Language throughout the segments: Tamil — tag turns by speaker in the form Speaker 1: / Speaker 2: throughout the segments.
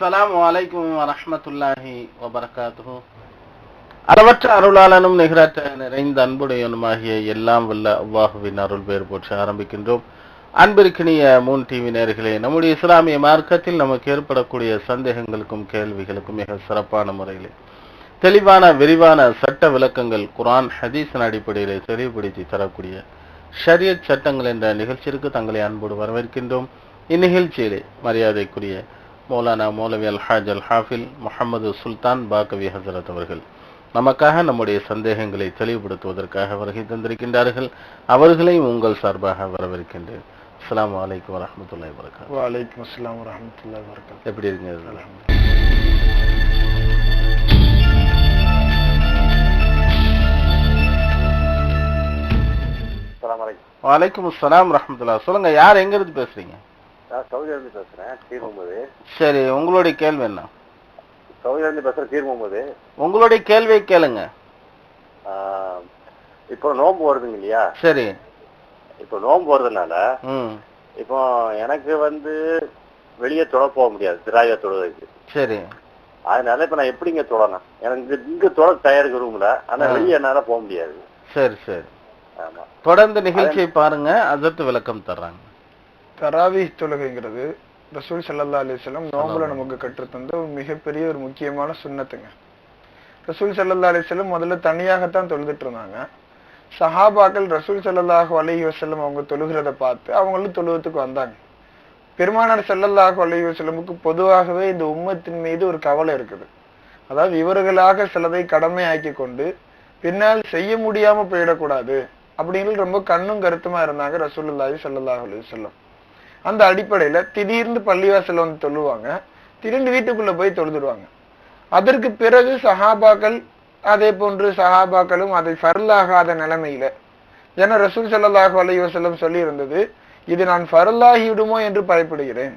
Speaker 1: அஸ்ஸலாமு வலைக்கும் வரமத்துல்லாஹி வபரகாத்து அளவற்ற அருளாளனும் நிகரற்ற நிறைந்த அன்புடையனுமாகிய எல்லாம் வல்ல அவ்வாஹுவின் அருள் பெயர் போற்று ஆரம்பிக்கின்றோம். அன்பிற்கினிய மூன் டிவி நேர்களே நம்முடைய இஸ்லாமிய மார்க்கத்தில் நமக்கு ஏற்படக்கூடிய சந்தேகங்களுக்கும் கேள்விகளுக்கும் மிக சிறப்பான முறையில் தெளிவான விரிவான சட்ட விளக்கங்கள் குரான் ஹதீஸின் அடிப்படையிலே தெளிவுபடுத்தி தரக்கூடிய ஷரியத் சட்டங்கள் என்ற நிகழ்ச்சிக்கு தங்களை அன்போடு வரவேற்கின்றோம். இந்நிகழ்ச்சியிலே மரியாதைக்குரிய மௌலானா மௌலவி அல்ஹாஜ் அல் ஹாஃபில் முகமது சுல்தான் பாக்கவி ஹசரத் அவர்கள். நமக்காக நம்முடைய சந்தேகங்களை தெளிவுபடுத்துவதற்காக வருகை தந்திருக்கின்றார்கள். அவர்களையும் உங்கள் சார்பாக வரவேற்கின்றேன். அஸ்ஸலாமு அலைக்கும் வரஹ்மத்துல்லாஹி வபரகாத்துஹு
Speaker 2: வலைக்கம் அஸ்லாம் வரமத்துல்லாஹி வரகாத்து
Speaker 1: எப்படி இருக்கீங்க? வலைக்கும் அஸ்ஸலாம் ரஹ்மத்துல்லாஹ் சொல்லுங்க யார் எங்க இருந்து பேசுறீங்க?
Speaker 3: நான் சவுதியிலேருந்து பேசுகிறேன் கீர் முகமது
Speaker 1: சரி உங்களுடைய கேள்வி என்ன?
Speaker 3: சவுதியிலேருந்து பேசுகிறேன் கீர் முகமது
Speaker 1: உங்களுடைய கேள்வியை கேளுங்க.
Speaker 3: இப்போ நோன்பு வருதுங்க இல்லையா?
Speaker 1: சரி.
Speaker 3: இப்போ நோன்பு வருதுனால இப்போ எனக்கு வந்து வெளியே தொட போக முடியாது திராய தொழுவதுக்கு
Speaker 1: சரி.
Speaker 3: அதனால இப்போ நான் எப்படிங்க தொடணும்? எனக்கு இங்க தொட தயாரிக்க ரூம்ல ஆனா. வெளியே என்னால போக முடியாது.
Speaker 1: சரி சரி.
Speaker 3: ஆமா.
Speaker 1: தொடர்ந்து நிகழ்ச்சியை பாருங்க அதற்கு விளக்கம் தர்றாங்க.
Speaker 2: தராவி தொழுகைங்கிறது ரசூல் ஸல்லல்லாஹு அலைஹி வஸல்லம் நோம்புல நமக்கு கற்றுத்தந்த ஒரு மிகப்பெரிய ஒரு முக்கியமான சுன்னத்துங்க ரசூல் ஸல்லல்லாஹு அலைஹி வஸல்லம் முதல்ல தனியாகத்தான் தொழுதுட்டு இருந்தாங்க. சஹாபாக்கள் ரசூல் ஸல்லல்லாஹு அலைஹி வஸல்லம் அவங்க தொழுகிறத பார்த்து அவங்களும் தொழுவத்துக்கு வந்தாங்க. பெருமானார் ஸல்லல்லாஹு அலைஹி வஸல்லமுக்கு பொதுவாகவே இந்த உம்மத்தின் மீது ஒரு கவலை இருக்குது. அதாவது இவர்களாக சிலதை கடமையாக்கி கொண்டு பின்னால் செய்ய முடியாம போயிடக்கூடாது அப்படின்னு ரொம்ப கண்ணும் கருத்துமா இருந்தாங்க ரசூலுல்லாஹி ஸல்லல்லாஹு அலைஹி வஸல்லம். அந்த அடிப்படையில திடீர்னு பள்ளிவாசல் வந்து தொழுவாங்க. திடீர்னு வீட்டுக்குள்ள போய் தொழுதுடுவாங்க அதற்கு பிறகு சஹாபாக்கள் அதே போன்று சஹாபாக்களும் அதை ஃபர்லாகாத நிலைமையில ஏன்னா ரசூல் சல்லாஹு அலைஹி சொல்லி இருந்தது இது நான் ஃபர்லாகி விடுமோ என்று பயப்படுகிறேன்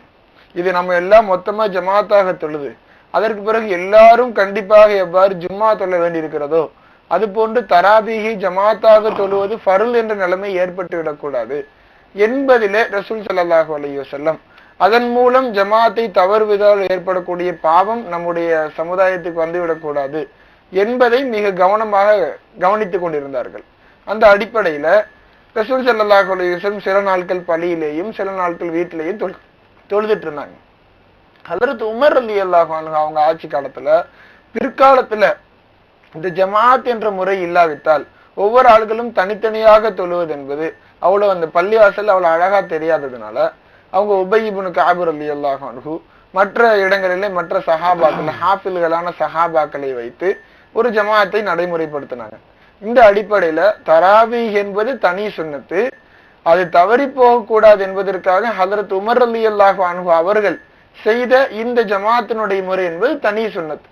Speaker 2: இது நம்ம எல்லாம் மொத்தமா ஜமாத்தாக தொழுது அதற்கு பிறகு எல்லாரும் கண்டிப்பாக எவ்வாறு ஜும்மா தொழ வேண்டியிருக்கிறதோ அது போன்று தராபீகி ஜமாத்தாக தொழுவது ஃபருள் என்ற நிலைமை ஏற்பட்டு விடக்கூடாது. என்பதிலே ரசூல் சல்லாஹு அலைய செல்லம் அதன் மூலம் ஜமாத்தை தவறுவதால் ஏற்படக்கூடிய பாவம் நம்முடைய சமுதாயத்துக்கு வந்துவிடக்கூடாது என்பதை மிக கவனமாக கவனித்துக் கொண்டிருந்தார்கள். அந்த அடிப்படையில ரசூல் ஸல்லல்லாஹு அலைஹி சில நாட்கள் பள்ளியிலேயும் சில நாட்கள் வீட்டிலேயும் தொழு தொழுதுட்டு இருந்தாங்க அதற்கு உமர் ரலி அவங்க ஆட்சி காலத்துல பிற்காலத்துல இந்த ஜமாத் என்ற முறை இல்லாவிட்டால் ஒவ்வொரு ஆள்களும் தனித்தனியாக தொழுவது என்பது அவ்வளவு அந்த பள்ளிவாசல் அவ்வளவு அழகா தெரியாததுனால அவங்க உபயிபுனு காபர் அலி அல்லாஹு மற்ற இடங்களிலே மற்ற சஹாபாக்கள் ஹாஃபில்களான சஹாபாக்களை வைத்து ஒரு ஜமாத்தை நடைமுறைப்படுத்தினாங்க. இந்த அடிப்படையில தராவி என்பது தனி சுன்னத்து அது தவறி போகக்கூடாது என்பதற்காக ஹதரத் உமர் அலி அல்லாஹு அனுகு அவர்கள் செய்த இந்த ஜமாத்தினுடைய முறை என்பது தனி சுன்னத்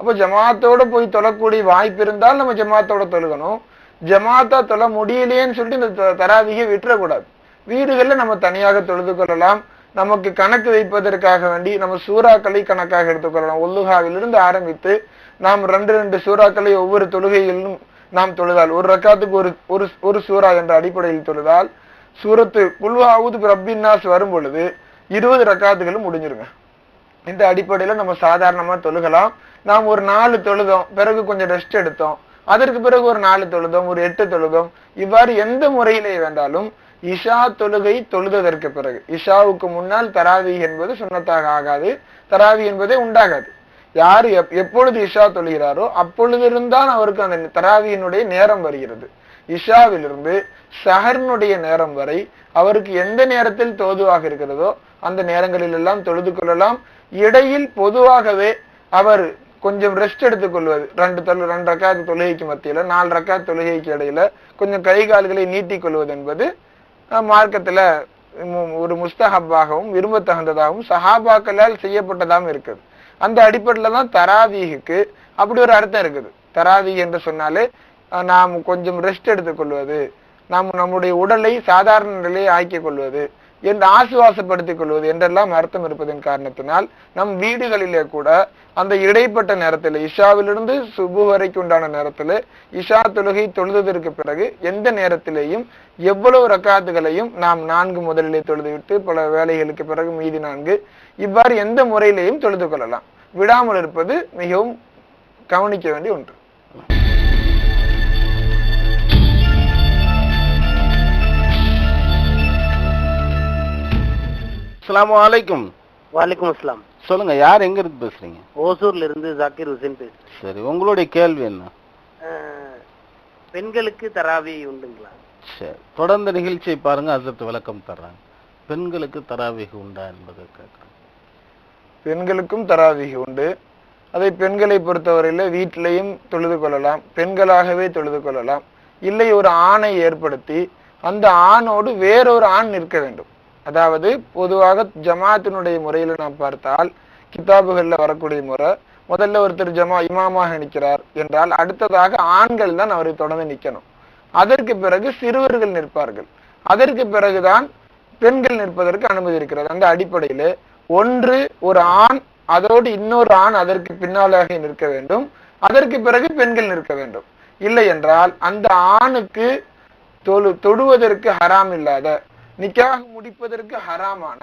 Speaker 2: அப்போ ஜமாத்தோட போய் தொழக்கூடிய வாய்ப்பு இருந்தால் நம்ம ஜமாத்தோட தொழுகணும். ஜமாத்தா தொழ முடியலையேன்னு சொல்லிட்டு இந்த த- விட்டுறக்கூடாது. வீடுகளில் நம்ம தனியாக தொழுது கொள்ளலாம். நமக்கு கணக்கு வைப்பதற்காக வேண்டி நம்ம சூறாக்களை கணக்காக எடுத்துக்கொள்ளலாம் ஒல்லுகாவிலிருந்து ஆரம்பித்து நாம் ரெண்டு ரெண்டு சூறாக்களை ஒவ்வொரு தொழுகையிலும் நாம் தொழுதால் ஒரு ரக்காத்துக்கு ஒரு ஒரு ஒரு சூறா என்ற அடிப்படையில் தொழுதால் சூரத்து குல்வாவுது ரப்பின்னாஸ் வரும் பொழுது இருபது ரக்காத்துகளும் முடிஞ்சிருங்க. இந்த அடிப்படையில் நம்ம சாதாரணமாக தொழுகலாம். நாம் ஒரு நாலு தொழுதோம் பிறகு கொஞ்சம் ரெஸ்ட் எடுத்தோம். அதற்கு பிறகு ஒரு நாலு தொழுதம் ஒரு எட்டு தொழுதம் இவ்வாறு எந்த முறையிலே வேண்டாலும் இஷா தொழுகை தொழுததற்கு பிறகு. இஷாவுக்கு முன்னால் தராவி என்பது சுண்ணத்தாக ஆகாது தராவி என்பதே உண்டாகாது. யார் எப்- எப்பொழுது இஷா தொழுகிறாரோ அப்பொழுதிருந்தான் அவருக்கு அந்த தராவியினுடைய நேரம் வருகிறது. இஷாவிலிருந்து சஹர்னுடைய நேரம் வரை அவருக்கு எந்த நேரத்தில் தோதுவாக இருக்கிறதோ அந்த நேரங்களில் எல்லாம் தொழுது கொள்ளலாம். இடையில் பொதுவாகவே அவர் கொஞ்சம் ரெஸ்ட் எடுத்துக்கொள்வது. ரெண்டு தொழு ரெண்டு ரக்காத்து தொழுகைக்கு மத்தியில நாலு ரக்காத்து தொழுகைக்கு இடையில கொஞ்சம் கை கால்களை நீட்டிக்கொள்வது என்பது மார்க்கத்தில் மார்க்கத்துல ஒரு முஸ்தஹப்பாகவும் விரும்பத்தகுந்ததாகவும் சஹாபாக்களால் செய்யப்பட்டதாகவும் இருக்குது. அந்த அடிப்படையில் தான் தராவீகுக்கு அப்படி ஒரு அர்த்தம் இருக்குது. தராவி என்று சொன்னாலே நாம் கொஞ்சம் ரெஸ்ட் எடுத்துக்கொள்வது நாம் நம்முடைய உடலை சாதாரண நிலையை ஆக்கிக் கொள்வது என்று ஆசுவாசப்படுத்திக் கொள்வது என்றெல்லாம் அர்த்தம் இருப்பதன் காரணத்தினால் நம் வீடுகளிலே கூட அந்த இடைப்பட்ட நேரத்தில் இஷாவிலிருந்து சுபு வரைக்கும் உண்டான நேரத்தில் இஷா தொழுகை தொழுததற்கு பிறகு எந்த நேரத்திலேயும் எவ்வளவு ரக்காத்துகளையும் நாம் நான்கு முதலிலே தொழுதுவிட்டு பல வேலைகளுக்கு பிறகு மீதி நான்கு இவ்வாறு எந்த முறையிலேயும் தொழுது கொள்ளலாம். விடாமல் இருப்பது மிகவும் கவனிக்க வேண்டிய ஒன்று.
Speaker 1: அஸ்ஸலாமு அலைக்கும்.
Speaker 4: வலைக்கும் அஸ்லாம்
Speaker 1: சொல்லுங்க யார் எங்க இருந்து பேசுறீங்க?
Speaker 4: ஓசூர்ல இருந்து ஜாக்கிர் ஹுசேன் பேசுறேன்.
Speaker 1: சரி உங்களுடைய கேள்வி என்ன?
Speaker 4: பெண்களுக்கு தராவி உண்டுங்களா?
Speaker 1: சரி தொடர்ந்து நிகழ்ச்சியை பாருங்க அதற்கு விளக்கம் தர்றாங்க. பெண்களுக்கு தராவிக உண்டா என்பதை கேட்குறேன்.
Speaker 2: பெண்களுக்கும் தராவிக உண்டு. அதை பெண்களை பொறுத்தவரையில வீட்டிலையும் தொழுது கொள்ளலாம் பெண்களாகவே தொழுது கொள்ளலாம். இல்லை ஒரு ஆணை ஏற்படுத்தி அந்த ஆணோடு வேறொரு ஆண் நிற்க வேண்டும். அதாவது பொதுவாக ஜமாத்தினுடைய முறையில நாம் பார்த்தால் கிதாபுகள்ல வரக்கூடிய முறை முதல்ல ஒருத்தர் ஜமா இமாமாக நிற்கிறார் என்றால் அடுத்ததாக ஆண்கள் தான் அவரை தொடர்ந்து நிற்கணும். அதற்கு பிறகு சிறுவர்கள் நிற்பார்கள். அதற்கு பிறகுதான் பெண்கள் நிற்பதற்கு அனுமதி இருக்கிறது. அந்த அடிப்படையில ஒன்று ஒரு ஆண் அதோடு இன்னொரு ஆண் அதற்கு பின்னாலாக நிற்க வேண்டும். அதற்கு பிறகு பெண்கள் நிற்க வேண்டும். இல்லை என்றால் அந்த ஆணுக்கு தொழு தொடுவதற்கு ஹராம் இல்லாத நிக்காக முடிப்பதற்கு ஹராமான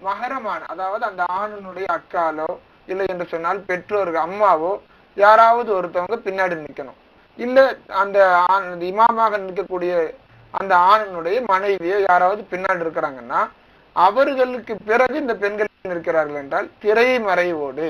Speaker 2: மகரமான அதாவது அந்த ஆணனுடைய அக்காலோ இல்லை என்று சொன்னால் பெற்றோர்கள் அம்மாவோ யாராவது ஒருத்தவங்க பின்னாடி நிக்கணும். இல்ல அந்த ஆண் இமாமாக நிற்கக்கூடிய அந்த ஆணனுடைய மனைவியோ யாராவது பின்னாடி இருக்கிறாங்கன்னா அவர்களுக்கு பிறகு இந்த பெண்கள் நிற்கிறார்கள் என்றால் திரை மறைவோடு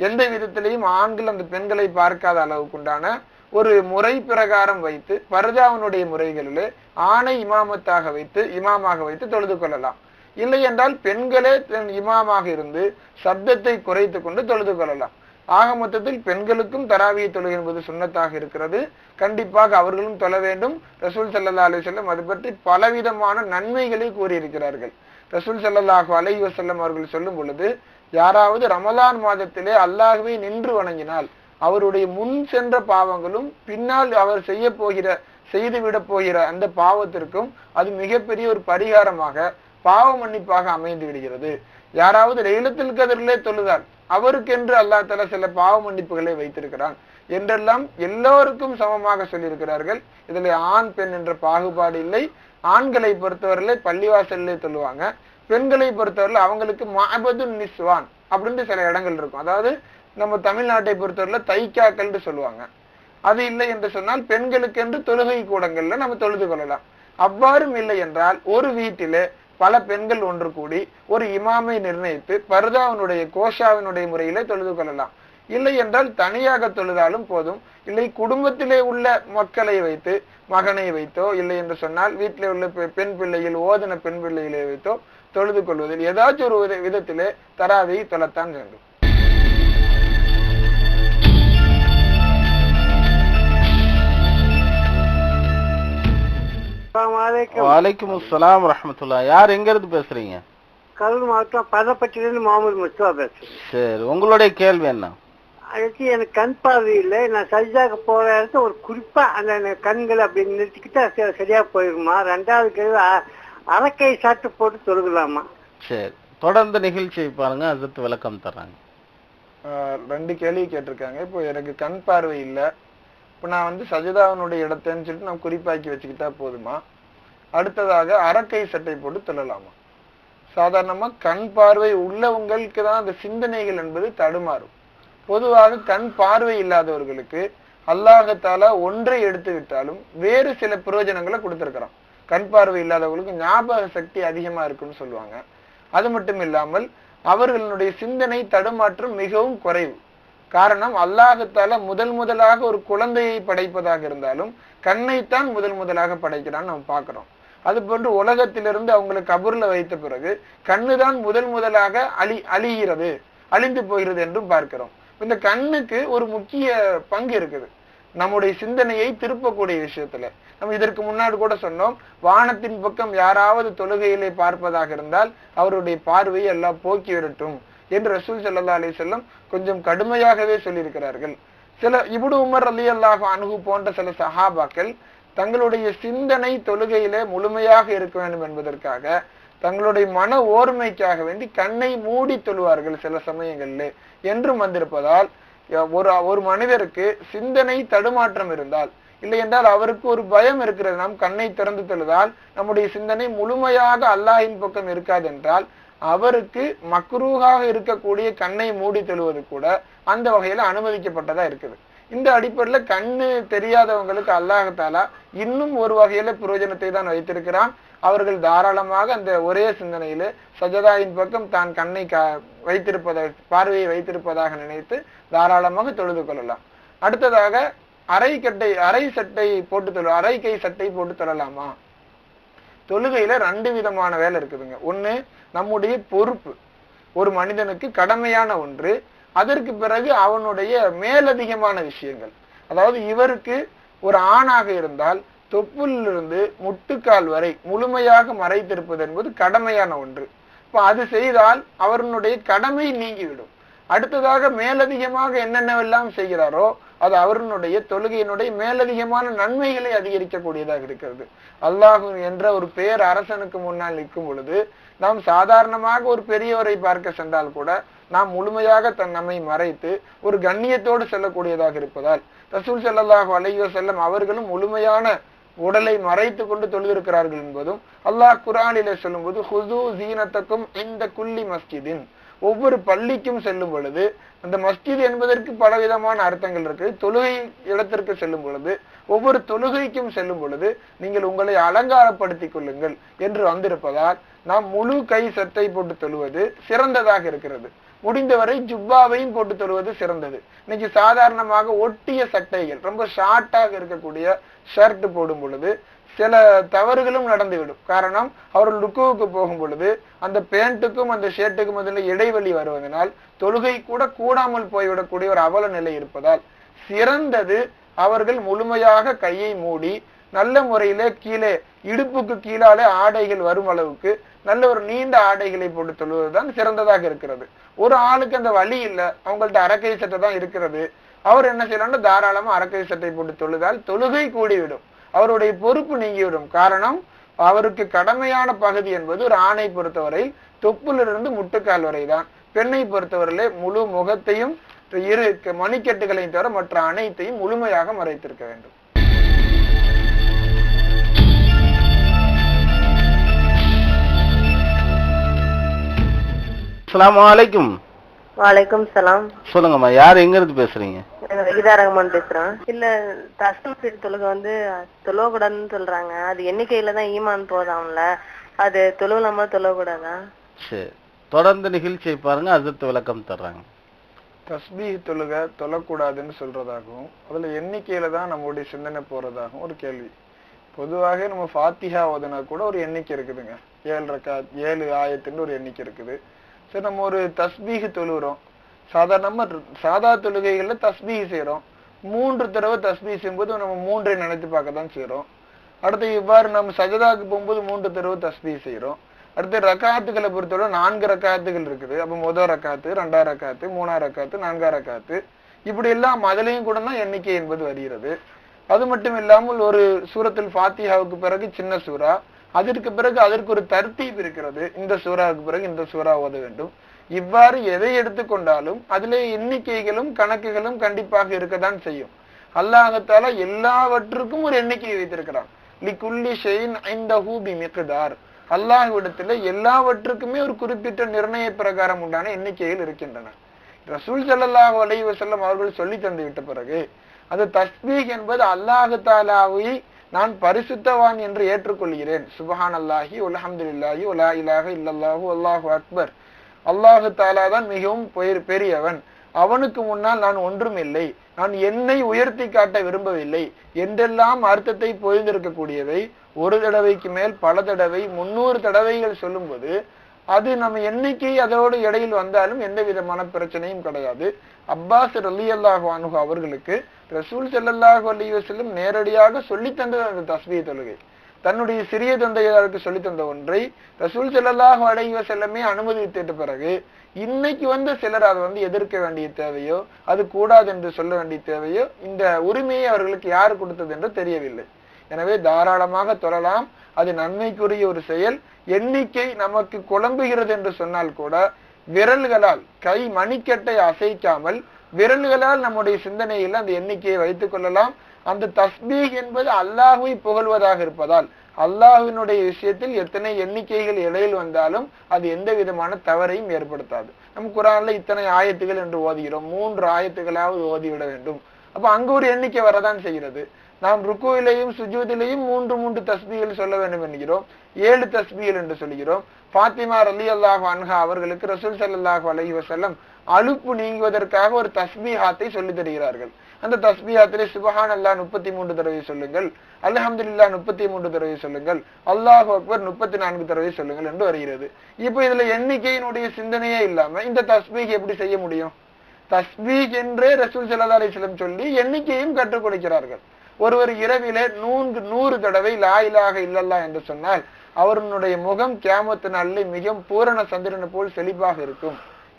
Speaker 2: எந்த விதத்திலையும் ஆண்கள் அந்த பெண்களை பார்க்காத அளவுக்குண்டான ஒரு முறை பிரகாரம் வைத்து பர்ஜாவினுடைய முறைகளிலே ஆணை இமாமத்தாக வைத்து இமாமாக வைத்து தொழுது கொள்ளலாம். இல்லை என்றால் பெண்களே தன் இமாமாக இருந்து சப்தத்தை குறைத்து கொண்டு தொழுது கொள்ளலாம். ஆக மொத்தத்தில் பெண்களுக்கும் தராவியை தொழுக என்பது சுண்ணத்தாக இருக்கிறது. கண்டிப்பாக அவர்களும் தொழ வேண்டும். ரசூல் சல்லா அலிசல்லம் அது பற்றி பலவிதமான நன்மைகளை கூறியிருக்கிறார்கள். ரசூல் சல்லாஹு அலை வசல்லம் அவர்கள் சொல்லும் பொழுது யாராவது ரமலான் மாதத்திலே அல்லாஹ்வை நின்று வணங்கினால் அவருடைய முன் சென்ற பாவங்களும் பின்னால் அவர் செய்ய போகிற செய்துவிட போகிற அந்த பாவத்திற்கும் அது மிகப்பெரிய ஒரு பரிகாரமாக பாவ மன்னிப்பாக அமைந்து விடுகிறது. யாராவது லைலத்தில் கதிரிலே தொழுதார் அவருக்கென்று அல்லா தஆலா சில பாவ மன்னிப்புகளை வைத்திருக்கிறான். என்றெல்லாம் எல்லோருக்கும் சமமாக சொல்லியிருக்கிறார்கள். இதுல ஆண் பெண் என்ற பாகுபாடு இல்லை. ஆண்களை பொறுத்தவரையிலே பள்ளிவாசல்லே சொல்லுவாங்க பெண்களை பொறுத்தவரையில அவங்களுக்கு மாபது நிஸ்வான் அப்படின்ட்டு சில இடங்கள் இருக்கும். அதாவது நம்ம தமிழ்நாட்டை பொறுத்தவரையில் தைக்காக்கள்னு சொல்லுவாங்க. அது இல்லை என்று சொன்னால் பெண்களுக்கென்று தொழுகை கூடங்கள்ல நம்ம தொழுது கொள்ளலாம். அவ்வாறும் இல்லை என்றால் ஒரு வீட்டிலே பல பெண்கள் ஒன்று கூடி ஒரு இமாமை நிர்ணயித்து பர்தாவினுடைய கோஷாவினுடைய முறையிலே தொழுது கொள்ளலாம். இல்லை என்றால் தனியாக தொழுதாலும் போதும். இல்லை குடும்பத்திலே உள்ள மக்களை வைத்து மகனை வைத்தோ இல்லை என்று சொன்னால் வீட்டிலே உள்ள பெண் பிள்ளையில் ஓதன பெண் பிள்ளைகளை வைத்தோ தொழுது கொள்வதில் ஏதாச்சும் ஒரு வித- விதத்திலே தராவி தொழத்தான் வேண்டும்.
Speaker 1: வலைக்கும் அஸ்ஸலாம் வரஹ்மத்துல்லாஹ். யார் எங்க இருந்து பேசுறீங்க?
Speaker 4: கரூர் மாவட்டம் பதப்பட்டிலிருந்து முகமது முஸ்தபா பேசுறேன்.
Speaker 1: சரி உங்களுடைய கேள்வி என்ன?
Speaker 4: அதுக்கு எனக்கு கண் பார்வை இல்லை. நான் சரியாக போற இடத்துல ஒரு குறிப்பா அந்த கண்கள் அப்படி நிறுத்திக்கிட்டா சரி- சரியா போயிருமா ரெண்டாவது கேள்வி அரக்கை சாட்டு போட்டு தொழுகலாமா?
Speaker 1: சரி. தொடர்ந்து நிகழ்ச்சியை பாருங்க அதற்கு விளக்கம் தர்றாங்க.
Speaker 2: ஆஹ் ரெண்டு கேள்வி கேட்டிருக்காங்க. இப்போ எனக்கு கண் பார்வை இல்ல. இப்போ நான் வந்து சஜிதாவினுடைய இடத்தைன்னு சொல்லிட்டு நான் குறிப்பாக்கி வச்சுக்கிட்டா போதுமா? அடுத்ததாக அரக்கை சட்டை போட்டு தள்ளலாமா சாதாரணமாக கண் பார்வை உள்ளவங்களுக்கு தான் அந்த சிந்தனைகள் என்பது தடுமாறும். பொதுவாக கண் பார்வை இல்லாதவர்களுக்கு அல்லாஹத்தால ஒன்றை எடுத்து விட்டாலும் வேறு சில பிரயோஜனங்களை கொடுத்துருக்கிறான். கண் பார்வை இல்லாதவர்களுக்கு ஞாபக சக்தி அதிகமா இருக்குன்னு சொல்லுவாங்க. அது மட்டும் இல்லாமல் அவர்களுடைய சிந்தனை தடுமாற்றம் மிகவும் குறைவு. காரணம் அல்லாஹத்தால முதல் முதலாக ஒரு குழந்தையை படைப்பதாக இருந்தாலும் கண்ணைத்தான் முதல் முதலாக படைக்கிறான்னு நம்ம பார்க்குறோம். அது போன்று உலகத்திலிருந்து அவங்களை கபூரில் வைத்த பிறகு கண்ணுதான் முதல் முதலாக அழி அழிகிறது அழிந்து போகிறது என்றும் பார்க்கிறோம். இந்த கண்ணுக்கு ஒரு முக்கிய பங்கு இருக்குது. நம்முடைய சிந்தனையை திருப்பக்கூடிய விஷயத்துல. நம்ம இதற்கு முன்னாடி கூட சொன்னோம் வானத்தின் பக்கம் யாராவது தொழுகையிலே பார்ப்பதாக இருந்தால் அவருடைய பார்வையை எல்லாம் போக்கி விரட்டும் என்று ரசூல் சல்லா அலி வஸல்லம் கொஞ்சம் கடுமையாகவே சொல்லியிருக்கிறார்கள். சில இபுடு உமர் அலி அல்லாஹ் அணுகு போன்ற சில சஹாபாக்கள் தங்களுடைய சிந்தனை தொழுகையிலே முழுமையாக இருக்க வேண்டும் என்பதற்காக தங்களுடைய மன ஓர்மைக்காக வேண்டி கண்ணை மூடி தொழுவார்கள் சில சமயங்கள்ல என்றும் வந்திருப்பதால் ஒரு ஒரு மனிதருக்கு சிந்தனை தடுமாற்றம் இருந்தால் இல்லை என்றால் அவருக்கு ஒரு பயம் இருக்கிறது. நாம் கண்ணை திறந்து தொழுதால் நம்முடைய சிந்தனை முழுமையாக அல்லாஹின் பக்கம் இருக்காது என்றால் அவருக்கு மக்ரூகாக இருக்கக்கூடிய கண்ணை மூடி தொழுவது கூட அந்த வகையில அனுமதிக்கப்பட்டதா இருக்குது. இந்த அடிப்படையில கண்ணு தெரியாதவங்களுக்கு அல்லாஹாலா இன்னும் ஒரு வகையில பிரயோஜனத்தை தான் வைத்திருக்கிறான். அவர்கள் தாராளமாக அந்த ஒரே சிந்தனையில சஜதாயின் பக்கம் தான் கண்ணை கா- வைத்திருப்பதை பார்வையை வைத்திருப்பதாக நினைத்து தாராளமாக தொழுது கொள்ளலாம். அடுத்ததாக அரை கட்டை அரை சட்டை போட்டு தொழு அரை கை சட்டை போட்டு தொழலாமா? தொழுகையில ரெண்டு விதமான வேலை இருக்குதுங்க. ஒண்ணு நம்முடைய பொறுப்பு. ஒரு மனிதனுக்கு கடமையான ஒன்று அதற்கு பிறகு அவனுடைய மேலதிகமான விஷயங்கள். அதாவது இவருக்கு ஒரு ஆணாக இருந்தால் தொப்புலிருந்து முட்டுக்கால் வரை முழுமையாக மறைத்திருப்பது என்பது கடமையான ஒன்று. இப்போ அது செய்தால் அவருடைய கடமை நீங்கிவிடும். அடுத்ததாக மேலதிகமாக என்னென்னவெல்லாம் செய்கிறாரோ அது அவருடைய தொழுகையினுடைய மேலதிகமான நன்மைகளை அதிகரிக்கக்கூடியதாக இருக்கிறது. அல்லாஹு என்ற ஒரு பேர் அரசனுக்கு முன்னால் நிற்கும் பொழுது நாம் சாதாரணமாக ஒரு பெரியவரை பார்க்க சென்றால் கூட நாம் முழுமையாக தன் நம்மை மறைத்து ஒரு கண்ணியத்தோடு செல்லக்கூடியதாக இருப்பதால் ரசூல் செல்லல்லாஹு அலைஹி செல்லம் அவர்களும் முழுமையான உடலை மறைத்து கொண்டு தொழுதிருக்கிறார்கள் என்பதும் அல்லாஹ் குர்ஆனிலே சொல்லும்போது ஹுது ஜீனத்தக்கும் இந்த குல்லி மஸ்ஜிதின். ஒவ்வொரு பள்ளிக்கும் செல்லும் பொழுது அந்த மஸ்ஜித் என்பதற்கு பலவிதமான அர்த்தங்கள் இருக்கு. தொழுகை இடத்திற்கு செல்லும் பொழுது ஒவ்வொரு தொழுகைக்கும் செல்லும் பொழுது நீங்கள் உங்களை அலங்காரப்படுத்திக் கொள்ளுங்கள் என்று வந்திருப்பதால் நாம் முழு கை சட்டை போட்டு தொழுவது சிறந்ததாக இருக்கிறது. முடிந்தவரை ஜுப்பாவையும் போட்டு தொழுவது சிறந்தது. இன்னைக்கு சாதாரணமாக ஒட்டிய சட்டைகள் ரொம்ப ஷார்ட்டாக இருக்கக்கூடிய ஷர்ட் போடும் பொழுது சில தவறுகளும் நடந்துவிடும். காரணம் அவர்கள் லுக்குவுக்கு போகும் பொழுது அந்த பேண்ட்டுக்கும் அந்த ஷர்ட்டுக்கும் அதில் இடைவெளி வருவதனால் தொழுகை கூட கூடாமல் போய்விடக்கூடிய ஒரு அவல நிலை இருப்பதால் சிறந்தது அவர்கள் முழுமையாக கையை மூடி நல்ல முறையில கீழே இடுப்புக்கு கீழாலே ஆடைகள் வரும் அளவுக்கு நல்ல ஒரு நீண்ட ஆடைகளை போட்டு தொழுவதுதான் சிறந்ததாக இருக்கிறது. ஒரு ஆளுக்கு அந்த வழி இல்லை அவங்கள்ட்ட அரக்கை சட்டை தான் இருக்கிறது. அவர் என்ன செய்யலாம்னு தாராளமா அரக்கை சட்டை போட்டு தொழுதால் தொழுகை கூடிவிடும். அவருடைய பொறுப்பு நீங்கிவிடும். காரணம் அவருக்கு கடமையான பகுதி என்பது ஒரு ஆணை பொறுத்தவரை தொப்புலிருந்து முட்டுக்கால் வரைதான். பெண்ணை பொறுத்தவரையிலே முழு முகத்தையும் இரு மணிக்கட்டுகளையும் தவிர மற்ற அனைத்தையும் முழுமையாக மறைத்திருக்க வேண்டும்.
Speaker 1: அஸ்ஸலாமு அலைக்கும்.
Speaker 5: வலைக்கும் சலாம்.
Speaker 1: சொல்லுங்கம்மா யார் எங்க இருந்து பேசுறீங்க
Speaker 5: விகிதா ரஹ்மான் பேசுறேன் இல்ல தஸ்லம் சீர் தொழுகை வந்து தொழக்கூடாதுன்னு சொல்றாங்க. அது எண்ணிக்கையில தான் ஈமான் போதாம்ல அது தொழுவலாமா தொழக்கூடாதா
Speaker 1: சரி. தொடர்ந்து நிகழ்ச்சியை பாருங்க அதற்கு விளக்கம் தர்றாங்க.
Speaker 2: தஸ்பீஹ் தொழுக தொழக்கூடாதுன்னு சொல்றதாகவும் அதுல எண்ணிக்கையில தான் நம்மளுடைய சிந்தனை போறதாகவும் ஒரு கேள்வி. பொதுவாக நம்ம ஃபாத்திஹா ஓதுனா கூட ஒரு எண்ணிக்கை இருக்குதுங்க. ஏழு ரக்கா ஏழு ஆயத்துன்னு ஒரு எண்ணிக்கை இருக்குது. சரி நம்ம ஒரு தஸ்பீக தொழுகிறோம். சாதாரணமா சாதா தொழுகைகள்ல தஸ்பீக செய்கிறோம். மூன்று தடவை தஸ்பீ செய்யும்போது நம்ம மூன்றை நினைத்து பார்க்க தான் செய்கிறோம். அடுத்து இவ்வாறு நம்ம சஜதாக்கு போகும்போது மூன்று தடவை தஸ்பீ செய்கிறோம். அடுத்து ரக்காத்துக்களை பொறுத்தவரை நான்கு ரக்காத்துகள் இருக்குது. அப்ப முதல் ரக்காத்து ரெண்டாம் ரக்காத்து மூணாம் ரக்காத்து நான்காம் ரக்காத்து. இப்படி எல்லாம் அதுலேயும் கூட தான் எண்ணிக்கை என்பது வருகிறது. அது மட்டும் இல்லாமல் ஒரு சூரத்தில் ஃபாத்திஹாவுக்கு பிறகு சின்ன சூரா அதற்கு பிறகு அதற்கு ஒரு தர்த்தீப் இருக்கிறது. இந்த சூறாவுக்கு பிறகு இந்த சூறா ஓத வேண்டும். இவ்வாறு எதை எடுத்துக்கொண்டாலும் அதிலே எண்ணிக்கைகளும் கணக்குகளும் கண்டிப்பாக இருக்கத்தான் செய்யும். அல்லாஹத்தால எல்லாவற்றுக்கும் ஒரு எண்ணிக்கையை வைத்திருக்கிறான். லிகுல்லி ஷெயின் ஐந்தஹூ பி மிக்தார் அல்லாஹ்விடத்துல எல்லாவற்றுக்குமே ஒரு குறிப்பிட்ட நிர்ணய பிரகாரம் உண்டான எண்ணிக்கைகள் இருக்கின்றன. ரசூல் சல்லாஹ் அலைவசல்லம் அவர்கள் சொல்லி தந்து விட்ட பிறகு அந்த தஸ்பீக் என்பது அல்லாஹு தாலாவை நான் பரிசுத்தவான் என்று ஏற்றுக்கொள்கிறேன். சுபஹான் அல்லாஹி உல்ஹம்துலில்லாஹி உலா இலாக இல்லல்லாஹு அல்லாஹு அக்பர். அல்லாஹு தாலா தான் மிகவும் பெரியவன். அவனுக்கு முன்னால் நான் ஒன்றும் இல்லை நான் என்னை உயர்த்தி காட்ட விரும்பவில்லை. என்றெல்லாம் அர்த்தத்தை பொழிந்திருக்கக்கூடியதை ஒரு தடவைக்கு மேல் பல தடவை முன்னூறு தடவைகள் சொல்லும்போது அது நம்ம என்னைக்கு அதோடு இடையில் வந்தாலும் எந்த விதமான பிரச்சனையும் கிடையாது. அப்பாஸ் ரலி அல்லாஹு அனுகு அவர்களுக்கு ரசூல் செல்லல்லாஹு அலி வசல்லும் நேரடியாக சொல்லி தந்தது அந்த தஸ்பீ தொழுகை. தன்னுடைய சிறிய தந்தையாருக்கு சொல்லி தந்த ஒன்றை ரசூல் செல்லல்லாஹு அலி வசல்லமே அனுமதித்திட்ட பிறகு இன்னைக்கு வந்து சிலர் அதை வந்து எதிர்க்க வேண்டிய தேவையோ அது கூடாது என்று சொல்ல வேண்டிய தேவையோ இந்த உரிமையை அவர்களுக்கு யார் கொடுத்தது என்று தெரியவில்லை. எனவே தாராளமாக தொழலாம். அது நன்மைக்குரிய ஒரு செயல். எண்ணிக்கை நமக்கு குழம்புகிறது என்று சொன்னால் கூட விரல்களால் கை மணிக்கட்டை அசைக்காமல் விரல்களால் நம்முடைய சிந்தனையில் அந்த எண்ணிக்கையை வைத்துக் கொள்ளலாம். அந்த தஸ்பீக் என்பது அல்லாஹுவை புகழ்வதாக இருப்பதால் அல்லாஹ்வினுடைய விஷயத்தில் எத்தனை எண்ணிக்கைகள் இடையில் வந்தாலும் அது எந்த விதமான தவறையும் ஏற்படுத்தாது. நம் குரான்ல இத்தனை ஆயத்துகள் என்று ஓதுகிறோம். மூன்று ஆயத்துகளாவது ஓதிவிட வேண்டும். அப்ப அங்கு ஒரு எண்ணிக்கை வரதான் செய்கிறது. நாம் ருக்குவிலையும் சுஜூதிலையும் மூன்று மூன்று தஸ்பீகள் சொல்ல வேண்டும் என்கிறோம். ஏழு தஸ்பீகள் என்று சொல்கிறோம் பாத்திமா அலி அல்லாஹ் அன்ஹா அவர்களுக்கு ரசூல் ஸல்லல்லாஹு அலைஹி வஸல்லம் அலுப்பு நீங்குவதற்காக ஒரு தஸ்பீஹாத்தை சொல்லி தருகிறார்கள். அந்த தஸ்பீஹாத்திலே சுபஹான் அல்லாஹ் முப்பத்தி மூன்று தடவை சொல்லுங்கள். அல்ஹம்துலில்லாஹ் முப்பத்தி மூன்று தடவை சொல்லுங்கள். அல்லாஹ் அக்பர் முப்பத்தி நான்கு தடவை சொல்லுங்கள் என்று வருகிறது. இப்போ இதுல எண்ணிக்கையினுடைய சிந்தனையே இல்லாம இந்த தஸ்பீக் எப்படி செய்ய முடியும்? தஸ்பீக் என்றே ரசூல் சல்லா அலிஸ்லம் சொல்லி எண்ணிக்கையும் கற்றுக் கொடுக்கிறார்கள். ஒருவர் இரவிலே நூறு நூறு தடவை லாயிலாக இல்லல்லா என்று சொன்னால் அவருடைய முகம் கேமத்து நாளில் மிகவும் பூரண சந்திரனை போல் செழிப்பாக இருக்கும்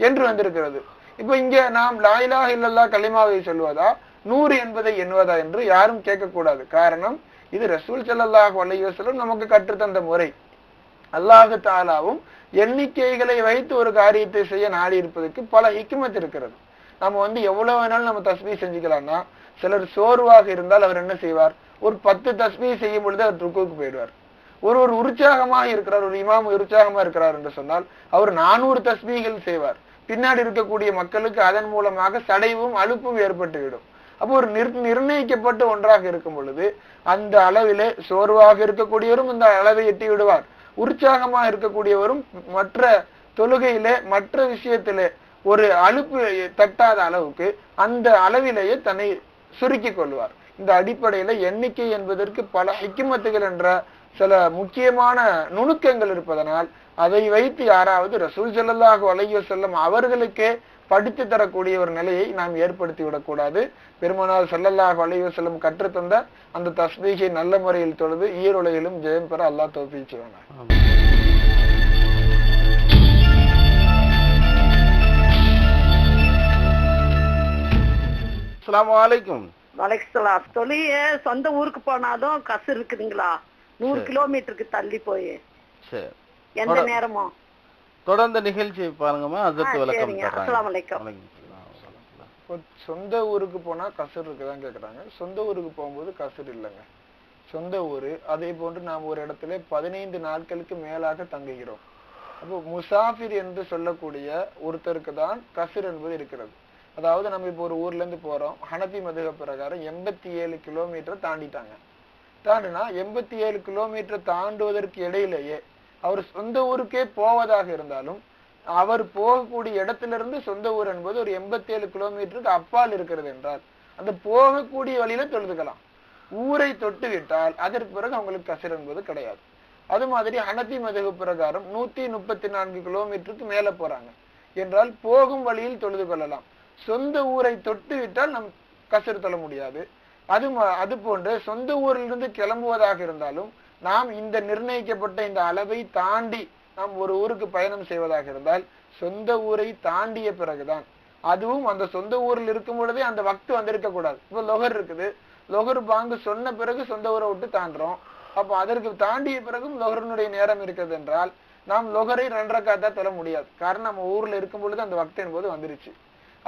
Speaker 2: என்று வந்திருக்கிறது. இப்ப இங்க நாம் லாயிலாக இல்லல்லா களிமாவை சொல்வதா? நூறு என்பதை எண்ணுவதா என்று யாரும் கேட்கக்கூடாது. காரணம் இது ரசூல் செல்லல்லாஹ் அலைஹி நமக்கு கற்றுத்தந்த முறை. அல்லாஹு தாலாவும் எண்ணிக்கைகளை வைத்து ஒரு காரியத்தை செய்ய நாடி இருப்பதற்கு பல ஹிக்மத் இருக்கிறது. நம்ம வந்து எவ்வளவு வேணாலும் நம்ம தஸ்பீ செஞ்சுக்கலாம்னா சிலர் சோர்வாக இருந்தால் அவர் என்ன செய்வார்? ஒரு பத்து தஸ்மி செய்யும் பொழுது அவர் ருக்குவுக்கு போயிடுவார். ஒரு ஒரு உற்சாகமாக இருக்கிறார் ஒரு இமாம் உற்சாகமா இருக்கிறார் என்று சொன்னால் அவர் நானூறு தஸ்மிகள் செய்வார். பின்னாடி இருக்கக்கூடிய மக்களுக்கு அதன் மூலமாக சடைவும் அலுப்பும் ஏற்பட்டுவிடும். அப்போ ஒரு நிர் நிர்ணயிக்கப்பட்ட ஒன்றாக இருக்கும் பொழுது அந்த அளவிலே சோர்வாக இருக்கக்கூடியவரும் இந்த அளவை எட்டி விடுவார். உற்சாகமா இருக்கக்கூடியவரும் மற்ற தொழுகையிலே மற்ற விஷயத்திலே ஒரு அலுப்பு தட்டாத அளவுக்கு அந்த அளவிலேயே தன்னை சுருக்கி கொள்வார் இந்த அடிப்படையில எண்ணிக்கை என்பதற்கு பல ஹிக்குமத்துகள் என்ற சில முக்கியமான நுணுக்கங்கள் இருப்பதனால் அதை வைத்து யாராவது ரசூல் ஸல்லல்லாஹு அலைஹி செல்லும் அவர்களுக்கே படித்து தரக்கூடிய ஒரு நிலையை நாம் ஏற்படுத்தி விடக்கூடாது. பெருமானார் ஸல்லல்லாஹு அலைஹி செல்லும் கற்றுத்தந்த அந்த தஸ்பீகை நல்ல முறையில் தொழுது ஈருலகிலும் ஜெயம் பெற அல்லாஹ் தௌஃபீக் செய்வானாக
Speaker 1: அஸ்ஸலாமு அலைக்கும்.
Speaker 6: வலைக்கலாம் தொழிய சொந்த ஊருக்கு போனாலும் கசு இருக்குதுங்களா? நூறு. கிலோமீட்டருக்கு தள்ளி போய்.
Speaker 1: சரி.
Speaker 6: எந்த நேரமும்
Speaker 1: தொடர்ந்து நிகழ்ச்சியை பாருங்கம்மா அதற்கு விளக்கம். வலைக்கும்
Speaker 2: சொந்த ஊருக்கு போனா கசர் இருக்குதான் கேக்குறாங்க. சொந்த ஊருக்கு போகும்போது கசர் இல்லைங்க. சொந்த ஊரு அதே போன்று நாம் ஒரு இடத்துல பதினைந்து நாட்களுக்கு மேலாக தங்குகிறோம். அப்போ முசாஃபிர் என்று சொல்லக்கூடிய ஒருத்தருக்கு தான் கசர் என்பது இருக்கிறது. அதாவது நம்ம இப்போ ஒரு ஊர்லேருந்து போகிறோம் ஹனபி மதுக பிரகாரம் எண்பத்தி ஏழு கிலோமீட்டர் தாண்டிட்டாங்க. தாண்டினா எண்பத்தி ஏழு கிலோமீட்டர் தாண்டுவதற்கு இடையிலேயே அவர் சொந்த ஊருக்கே போவதாக இருந்தாலும் அவர் போகக்கூடிய இடத்திலிருந்து சொந்த ஊர் என்பது ஒரு எண்பத்தி ஏழு கிலோமீட்டருக்கு அப்பால் இருக்கிறது என்றால் அந்த போகக்கூடிய வழியில தொழுதுக்கலாம். ஊரை தொட்டு விட்டால் அதற்கு பிறகு அவங்களுக்கு கசர் என்பது கிடையாது. அது மாதிரி அனதி மதகு பிரகாரம் நூத்தி முப்பத்தி நான்கு கிலோமீட்டருக்கு மேல போறாங்க. என்றால் போகும் வழியில் தொழுது கொள்ளலாம். சொந்த ஊரை தொட்டு விட்டால் நம் கசறு தொழ முடியாது. அது ம- அது போன்று சொந்த ஊரிலிருந்து கிளம்புவதாக இருந்தாலும் நாம் இந்த நிர்ணயிக்கப்பட்ட இந்த அளவை தாண்டி நாம் ஒரு ஊருக்கு பயணம் செய்வதாக இருந்தால் சொந்த ஊரை தாண்டிய பிறகுதான். அதுவும் அந்த சொந்த ஊரில் இருக்கும் பொழுதே அந்த வக்து வந்திருக்க கூடாது. இப்போ லொகர் இருக்குது. லொகர் பாங்கு சொன்ன பிறகு சொந்த ஊரை விட்டு தாண்டுறோம். அப்போ அதற்கு தாண்டிய பிறகும் லொகரனுடைய நேரம் இருக்கிறது என்றால் நாம் லொகரை நன்றக்காத்தா தொழ முடியாது. காரணம் நம்ம ஊர்ல இருக்கும் பொழுது அந்த வக்து என்பது வந்துருச்சு.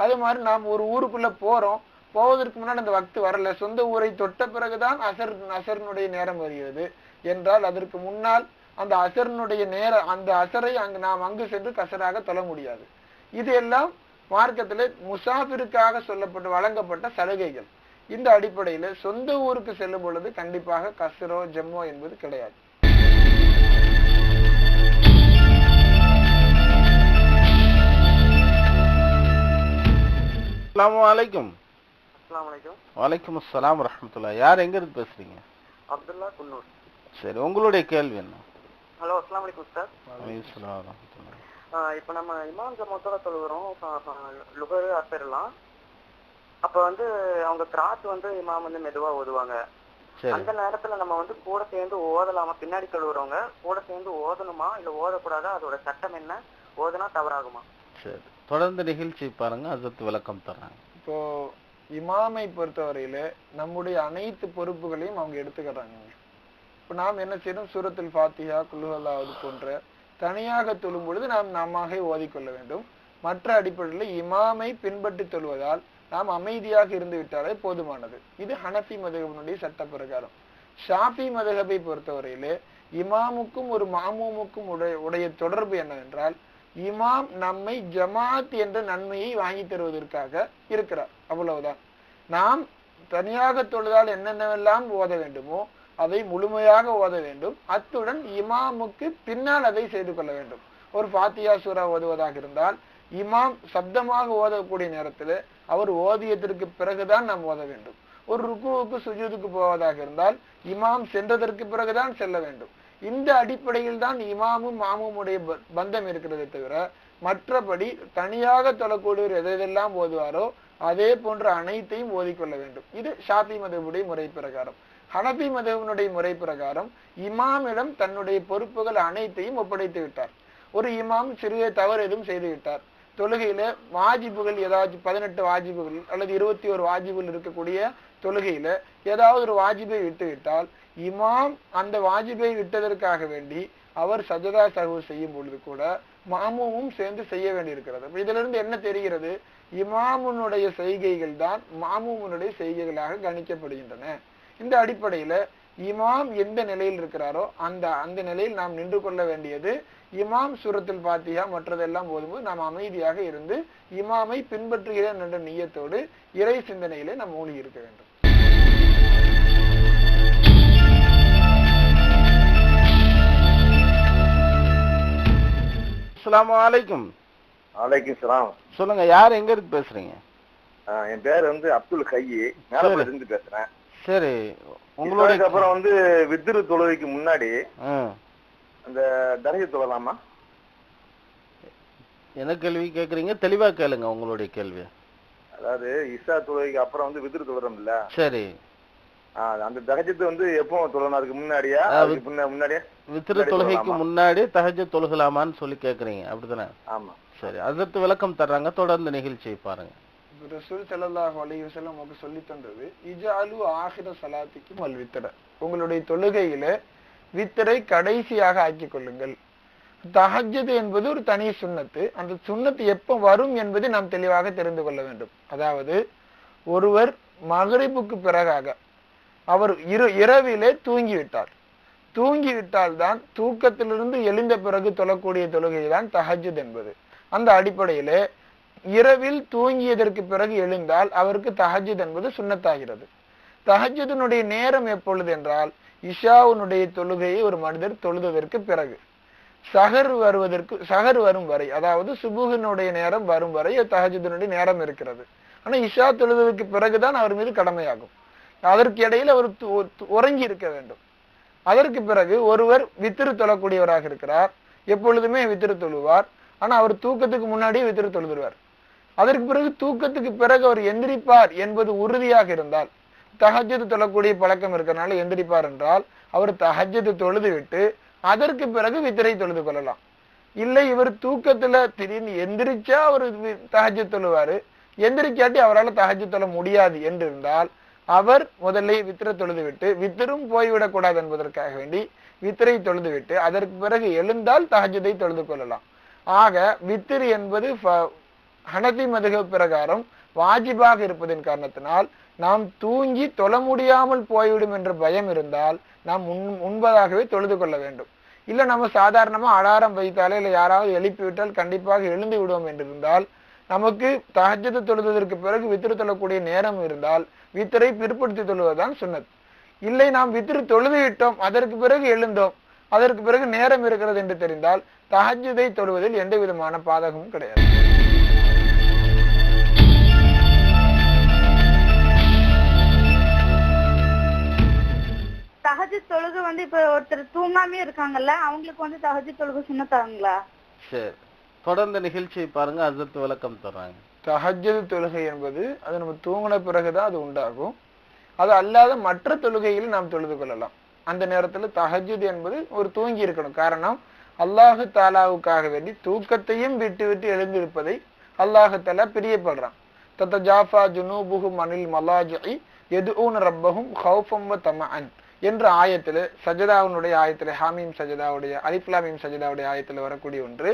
Speaker 2: அது மாதிரி நாம் ஒரு ஊருக்குள்ள போறோம் போவதற்கு முன்னாடி அந்த வக்து வரல. சொந்த ஊரை தொட்ட பிறகுதான் அசர் அசரனுடைய நேரம் வருகிறது. என்றால் அதற்கு முன்னால் அந்த அசரனுடைய நேர அந்த அசரை அங்கு நாம் அங்கு சென்று கசராக தொழ முடியாது. இது எல்லாம் மார்க்கத்தில் முசாஃபிருக்காக சொல்லப்பட்டு வழங்கப்பட்ட சலுகைகள். இந்த அடிப்படையில் சொந்த ஊருக்கு செல்லும் பொழுது கண்டிப்பாக கசரோ ஜம்மோ என்பது கிடையாது.
Speaker 3: அஸ்லாம் வலைக்கும்
Speaker 1: வலைக்கும் அஸ்ஸலாம் வரஹ்மத்துல்லாஹ். யார் எங்க இருந்து பேசுறீங்க?
Speaker 3: அப்துல்லா குன்னூர்.
Speaker 1: சரி உங்களுடைய கேள்வி என்ன?
Speaker 3: ஹலோ அஸ்லாம் வலைக்கும் சார். இப்போ நம்ம இமாம் ஜமாத்தோட தொழுகிறோம் லுகர் அசர்லாம் அப்ப வந்து அவங்க கிராத் வந்து இமாம் வந்து மெதுவா ஓதுவாங்க.
Speaker 1: சரி.
Speaker 3: அந்த நேரத்துல நம்ம வந்து கூட சேர்ந்து ஓதலாமா? பின்னாடி தொழுகிறவங்க கூட சேர்ந்து ஓதணுமா? இல்ல ஓதக்கூடாதா? அதோட சட்டம் என்ன? ஓதுனா தவறாகுமா?
Speaker 1: சரி. தொடர்ந்து நிகழ்ச்சி பாருங்க அதற்கு விளக்கம் தர்றாங்க.
Speaker 2: இப்போ இமாமை பொறுத்தவரையில நம்முடைய அனைத்து பொறுப்புகளையும் அவங்க எடுத்துக்கிறாங்க இப்ப நாம் என்ன செய்யணும் சூரத்தில் ஃபாத்தியா குல்லுஹல்லாவது போன்ற தனியாக தொழும் பொழுது நாம் நம்மாக ஓதிக்கொள்ள வேண்டும். மற்ற அடிப்படையில் இமாமை பின்பற்றி தொழுவதால் நாம் அமைதியாக இருந்து விட்டாலே போதுமானது. இது ஹனஃபி மதுகபனுடைய சட்ட பிரகாரம் ஷாஃபி மதுகபை பொறுத்தவரையிலே இமாமுக்கும் ஒரு மாமூமுக்கும் உடைய உடைய தொடர்பு என்னவென்றால் இமாம் நம்மை ஜமாத் என்ற நன்மையை வாங்கி தருவதற்காக இருக்கிறார். அவ்வளவுதான். நாம் தனியாக தொழுதால் என்னென்னவெல்லாம் ஓத வேண்டுமோ அதை முழுமையாக ஓத வேண்டும். அத்துடன் இமாமுக்கு பின்னால் அதை செய்து கொள்ள வேண்டும். ஒரு ஃபாத்தியா சூரா ஓதுவதாக இருந்தால் இமாம் சப்தமாக ஓதக்கூடிய நேரத்தில் அவர் ஓதியதற்கு பிறகுதான் நாம் ஓத வேண்டும். ஒரு ருக்குவுக்கு சுஜூதுக்கு போவதாக இருந்தால் இமாம் சென்றதற்கு பிறகுதான் செல்ல வேண்டும். இந்த அடிப்படையில் தான் இமாமும் மாமுமுடைய ப- பந்தம் இருக்கிறதே தவிர மற்றபடி தனியாக தொழக்கூடியவர் எதெல்லாம் ஓதுவாரோ அதே போன்ற அனைத்தையும் ஓதிக்கொள்ள வேண்டும். இது ஷாபி மதவுடைய முறை பிரகாரம். ஹனபி மதவனுடைய முறை பிரகாரம் இமாமிடம் தன்னுடைய பொறுப்புகள் அனைத்தையும் ஒப்படைத்து விட்டார். ஒரு இமாம் சிறிய தவறு எதுவும் செய்து விட்டார். தொழுகையில வாஜிபுகள் ஏதாச்சும் பதினெட்டு வாஜிபுகள் அல்லது இருபத்தி ஒரு வாஜிபுகள் இருக்கக்கூடிய தொழுகையில ஏதாவது ஒரு வாஜிபை விட்டு விட்டால் இமாம் அந்த வாஜிபை விட்டதற்காக வேண்டி அவர் சஜதா சகவு செய்யும் பொழுது கூட மாமுவும் சேர்ந்து செய்ய வேண்டியிருக்கிறது. அப்ப இதுல இருந்து என்ன தெரிகிறது? இமாமுனுடைய செய்கைகள் தான் மாமுனுடைய செய்கைகளாக கணிக்கப்படுகின்றன. இந்த அடிப்படையில இமாம் எந்த நிலையில் இருக்கிறாரோ அந்த அந்த நிலையில் நாம் நின்று கொள்ள வேண்டியது இமாம் சுரத்தில் பாத்தியா மற்றதெல்லாம் போதும்போது நாம் அமைதியாக இருந்து இமாமை பின்பற்றுகிறேன் என்ற நீயத்தோடு இறை சிந்தனையிலே நாம் மூழ்கி இருக்க வேண்டும்.
Speaker 1: அஸ்ஸலாமு அலைக்கும்.
Speaker 7: வலைக்கும் சலாம்.
Speaker 1: சொல்லுங்க யார் எங்க இருந்து பேசுறீங்க?
Speaker 7: என் பேர் வந்து அப்துல் கையி இருந்து பேசுறேன்.
Speaker 1: சரி. உங்களுடைய
Speaker 7: அப்புறம் வந்து வித்திரு தொழுகைக்கு முன்னாடி. அந்த தரகை தொழலாமா?
Speaker 1: என்ன கேள்வி கேக்குறீங்க? தெளிவா கேளுங்க உங்களுடைய கேள்வி.
Speaker 7: அதாவது இசா தொழுகைக்கு அப்புறம் வந்து வித்திரு தொழுறோம்ல.
Speaker 1: சரி.
Speaker 7: அந்த தகஜத்து வந்து எப்போ தொழணும்? அதுக்கு முன்னாடியா? முன்னாடியா?
Speaker 1: வித்திரு தொழுகைக்கு? முன்னாடி தஹஜ தொழுகலாமான்னு சொல்லி கேக்குறீங்க. அப்படிதானே?
Speaker 7: ஆமா.
Speaker 1: சரி அதற்கு விளக்கம் தர்றாங்க. தொடர்ந்து நிகழ்ச்சியை பாருங்க.
Speaker 2: ரசூல் ஸல்லல்லாஹு அலைஹி வஸல்லம் நமக்கு சொல்லி தந்தது இஜாலு ஆஹிர சலாத்திக்கும் அல் வித்தர. உங்களுடைய தொழுகையில வித்தரை கடைசியாக ஆக்கிக் கொள்ளுங்கள். தஹஜ்ஜத் என்பது ஒரு தனி சுன்னத்து அந்த சுன்னத்து எப்ப வரும் என்பதை நாம் தெளிவாக தெரிந்து கொள்ள வேண்டும். அதாவது ஒருவர் மகரிப்புக்கு பிறகாக அவர் இரு இரவிலே தூங்கிவிட்டார். தூங்கிவிட்டால் தான் தூக்கத்திலிருந்து எழுந்த பிறகு தொழக்கூடிய தொழுகை தான் தஹஜ்ஜத் என்பது. அந்த அடிப்படையிலே இரவில் தூங்கியதற்கு பிறகு எழுந்தால் அவருக்கு தஹஜ்ஜத் என்பது சுண்ணத்தாகிறது. தஹஜ்ஜத்தினுடைய நேரம் எப்பொழுது என்றால் இஷாவுனுடைய தொழுகையை ஒரு மனிதர் தொழுததற்கு பிறகு. சகர் வருவதற்கு சகர் வரும் வரை அதாவது சுபுகனுடைய நேரம் வரும் வரை தஹஜுதனுடைய நேரம் இருக்கிறது. ஆனால் இஷா தொழுவதற்கு பிறகுதான் அவர் மீது கடமையாகும். அதற்கு இடையில் அவர் உறங்கி இருக்க வேண்டும். அதற்கு பிறகு ஒருவர் வித்திரு தொழக்கூடியவராக இருக்கிறார். எப்பொழுதுமே வித்திரு தொழுவார். ஆனா அவர் தூக்கத்துக்கு முன்னாடியே வித்திரு தொழுதுருவார். அதற்கு பிறகு தூக்கத்துக்கு பிறகு அவர் எந்திரிப்பார் என்பது உறுதியாக இருந்தால் தஹஜ்ஜது தொழக்கூடிய பழக்கம் இருக்கிறனால எந்திரிப்பார் என்றால் அவர் தகஜத்து தொழுது விட்டு அதற்கு பிறகு வித்திரை தொழுது கொள்ளலாம். இல்லை இவர் தூக்கத்துல திடீர்னு எந்திரிச்சா அவர் தஹஜ்ஜு தொழுவாரு. எந்திரிக்காட்டி அவரால் தஹஜ்ஜு தொழ முடியாது என்றிருந்தால் அவர் முதல்ல வித்திரை தொழுது விட்டு வித்திரும் போய்விடக் கூடாது என்பதற்காக வேண்டி வித்திரை தொழுது விட்டு அதற்கு பிறகு எழுந்தால் தஹஜ்ஜுதை தொழுது கொள்ளலாம். ஆக வித்திரு என்பது ஃப- மதுக பிரகாரம் வாஜிபாக இருப்பதன் காரணத்தினால் நாம் தூங்கி தொழ முடியாமல் போய்விடும் என்ற பயம் இருந்தால் நாம் முன் முன்பதாகவே தொழுது கொள்ள வேண்டும். இல்ல நம்ம சாதாரணமா அலாரம் வைத்தாலே இல்லை யாராவது எழுப்பிவிட்டால் கண்டிப்பாக எழுந்து விடுவோம் என்று இருந்தால் நமக்கு தகஜத்தை தொழுவதற்கு பிறகு வித்திரு தொழக்கூடிய நேரம் இருந்தால் வித்திரை பிற்படுத்தி தொழுவதுதான் சுன்னத். இல்லை நாம் வித்திரு தொழுது விட்டோம் அதற்கு பிறகு எழுந்தோம் அதற்கு பிறகு நேரம் இருக்கிறது என்று தெரிந்தால் தஹஜ்ஜுதை தொழுவதில் எந்த விதமான பாதகமும் கிடையாது.
Speaker 8: தஹஜ் தொழுகை வந்து இப்ப ஒருத்தர் தூங்காமே இருக்காங்கல்ல அவங்களுக்கு வந்து தஹஜ் தொழுகை சுண்ணத்தாங்களா
Speaker 1: சரி. தொடர்ந்து நிகழ்ச்சியை பாருங்க அதற்கு விளக்கம் தர்றாங்க.
Speaker 2: தஹஜது தொழுகை என்பது அது நம்ம தூங்கின பிறகுதான் அது உண்டாகும். அது அல்லாத மற்ற தொழுகையில் நாம் தொழுது கொள்ளலாம். அந்த நேரத்துல தஹஜது என்பது ஒரு தூங்கி இருக்கணும். காரணம் அல்லாஹு தாலாவுக்காக வேண்டி தூக்கத்தையும் விட்டு விட்டு எழுந்திருப்பதை அல்லாஹு தாலா பிரியப்படுறான். தத்த ஜாஃபா ஜுனூபுகும் அனில் மலாஜி எதுவும் ரப்பகும் ஹவுஃபம் தம அன் என்ற ஆயத்தில் சஜதாவுனுடைய ஆயத்தில் ஹாமீம் சஜதாவுடைய அலிப்லாமீம் சஜதாவுடைய ஆயத்தில் வரக்கூடிய ஒன்று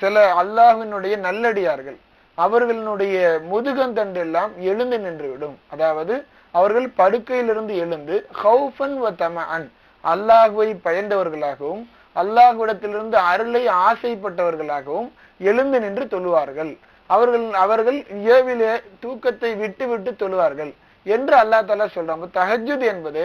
Speaker 2: சில அல்லாஹினுடைய நல்லடியார்கள் அவர்களுடைய முதுகந்தண்டு எல்லாம் எழுந்து நின்றுவிடும். அதாவது அவர்கள் படுக்கையிலிருந்து எழுந்து ஹவுஃபன் வ தமஅன் அல்லாஹுவை பயந்தவர்களாகவும் அல்லாஹுவிடத்திலிருந்து அருளை ஆசைப்பட்டவர்களாகவும் எழுந்து நின்று தொழுவார்கள். அவர்கள் அவர்கள் இயவிலே தூக்கத்தை விட்டு விட்டு தொழுவார்கள் என்று அல்லாஹ் தாலா சொல்றாங்க தஹஜுத் என்பது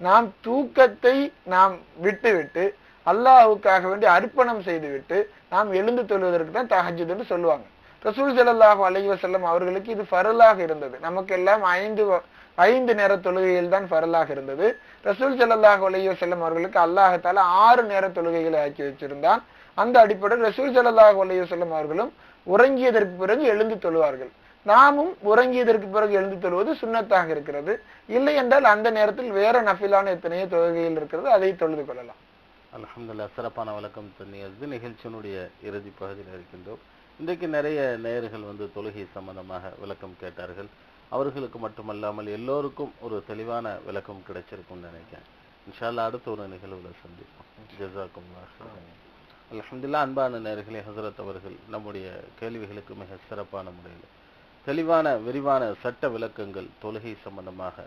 Speaker 2: நாம் தூக்கத்தை நாம் விட்டுவிட்டு அல்லாஹுக்காக வேண்டி அர்ப்பணம் செய்துவிட்டு நாம் எழுந்து தொழுவதற்கு தான் தஹஜுத் என்று சொல்லுவாங்க. ரசூல் ஸல்லல்லாஹு அலைஹி வசல்லம் அவர்களுக்கு இது ஃபரலாக இருந்தது. நமக்கெல்லாம் ஐந்து ஐந்து நேர தொழுகையில் தான் ஃபரலாக இருந்தது. ரசூல் ஸல்லல்லாஹு அலைஹி வசல்லம் அவர்களுக்கு அல்லாஹால ஆறு நேர தொழுகைகளை ஆக்கி வச்சிருந்தான். அந்த அடிப்படையில் ரசூல் ஸல்லல்லாஹு அலைஹி வசல்லம் அவர்களும் உறங்கியதற்கு பிறகு எழுந்து தொழுவார்கள். நாமும் உறங்கியதற்கு பிறகு எழுந்து தொழுவது சுண்ணத்தாக இருக்கிறது. இல்லை என்றால் அந்த நேரத்தில் வேற நஃபிலான எத்தனையோ தொழுகைகள் இருக்கிறது அதை தொழுது கொள்ளலாம்.
Speaker 1: அலமதுல்லா சிறப்பான வழக்கம் சொன்னீர்கள் நிகழ்ச்சியினுடைய இறுதி பகுதியில் இருக்கின்றோம். இன்றைக்கு நிறைய நேயர்கள் வந்து தொழுகை சம்பந்தமாக விளக்கம் கேட்டார்கள். அவர்களுக்கு மட்டுமல்லாமல் எல்லோருக்கும் ஒரு தெளிவான விளக்கம் கிடைச்சிருக்கும்னு நினைக்கிறேன். இன்ஷால்லா அடுத்த ஒரு நிகழ்வுல சந்திப்போம். ஜசாக்கும் அலமதுல்லா அன்பான நேயர்களே ஹசரத் அவர்கள் நம்முடைய கேள்விகளுக்கு மிக சிறப்பான முறையில் தெளிவான விரிவான சட்ட விளக்கங்கள் தொழுகை சம்பந்தமாக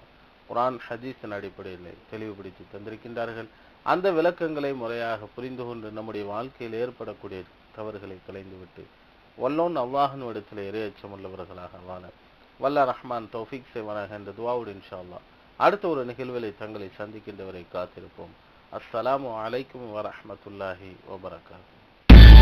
Speaker 1: குரான் ஹதீஸின் அடிப்படையில் தெளிவுபடுத்தி தந்திருக்கின்றார்கள். அந்த விளக்கங்களை முறையாக புரிந்து கொண்டு நம்முடைய வாழ்க்கையில் ஏற்படக்கூடிய தவறுகளை கலைந்துவிட்டு வல்லோன் அவ்வாஹன் இடத்தில் இரையச்சம் உள்ளவர்களாக வாழ. வல்ல ரஹ்மான் தௌஃபீக் செய்வனாக என்ற துவாவுடு இன்ஷா அல்லாஹ் அடுத்த ஒரு நிகழ்வில் தங்களை சந்திக்கின்றவரை காத்திருப்போம். அஸ்ஸலாமு அலைக்கும் வரஹ்மத்துல்லாஹி வபரகாத்து